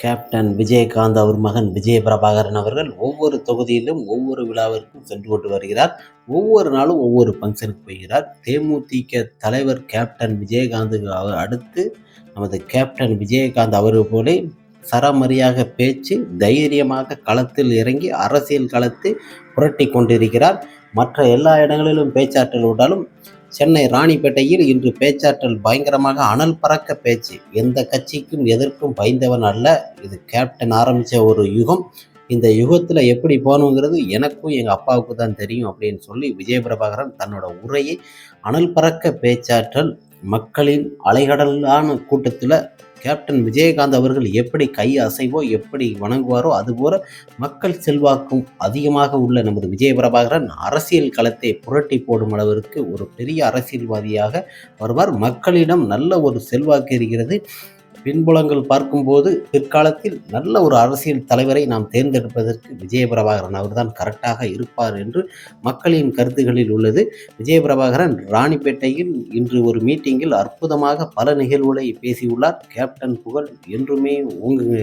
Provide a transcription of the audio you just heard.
Captain Vijayakanth அவர் மகன் விஜய பிரபாகரன் அவர்கள் ஒவ்வொரு தொகுதியிலும் ஒவ்வொரு விழாவிற்கும் சென்று கொண்டு வருகிறார். ஒவ்வொரு நாளும் ஒவ்வொரு ஃபங்க்ஷனுக்கு போகிறார். தேமுதிக தலைவர் கேப்டன் விஜயகாந்துக்கு அவர் அடுத்து நமது கேப்டன் விஜயகாந்த் அவர் போல சரமரியாக பேச்சு தைரியமாக களத்தில் இறங்கி அரசியல் களத்தை புரட்டி கொண்டிருக்கிறார். மற்ற எல்லா இடங்களிலும் பேச்சாற்றல் விட்டாலும் சென்னை ராணிப்பேட்டையில் இன்று பேச்சாற்றல் பயங்கரமாக அனல் பறக்க பேச்சு. எந்த கட்சிக்கும் எதற்கும் பயந்தவன் அல்ல. இது கேப்டன் ஆரம்பித்த ஒரு யுகம். இந்த யுகத்தில் எப்படி போகணுங்கிறது எனக்கும் எங்கள் அப்பாவுக்கு தான் தெரியும் அப்படின்னு சொல்லி விஜய பிரபாகரன் தன்னோட உரையை அனல் பறக்க பேச்சாற்றல் மக்களின் அலைகடலான கூட்டத்தில் கேப்டன் விஜயகாந்த் அவர்கள் எப்படி கை அசைவோ எப்படி வணங்குவாரோ அதுபோல மக்கள் செல்வாக்கும் அதிகமாக உள்ள நமது விஜய பிரபாகரன் அரசியல் களத்தை புரட்டி போடும் அளவிற்கு ஒரு பெரிய அரசியல்வாதியாக வருவார். மக்களிடம் நல்ல ஒரு செல்வாக்கு இருக்கிறது. பின்புலங்கள் பார்க்கும்போது பிற்காலத்தில் நல்ல ஒரு அரசியல் தலைவரை நாம் தேர்ந்தெடுப்பதற்கு விஜயபிரபாகரன் அவர்தான் கரெக்டாக இருப்பார் என்று மக்களின் கருத்துகளில் உள்ளது. விஜயபிரபாகரன் ராணிப்பேட்டையில் இன்று ஒரு மீட்டிங்கில் அற்புதமாக பல நிகழ்வுகளை பேசியுள்ளார். கேப்டன் புகழ் என்றுமே ஓங்குங்க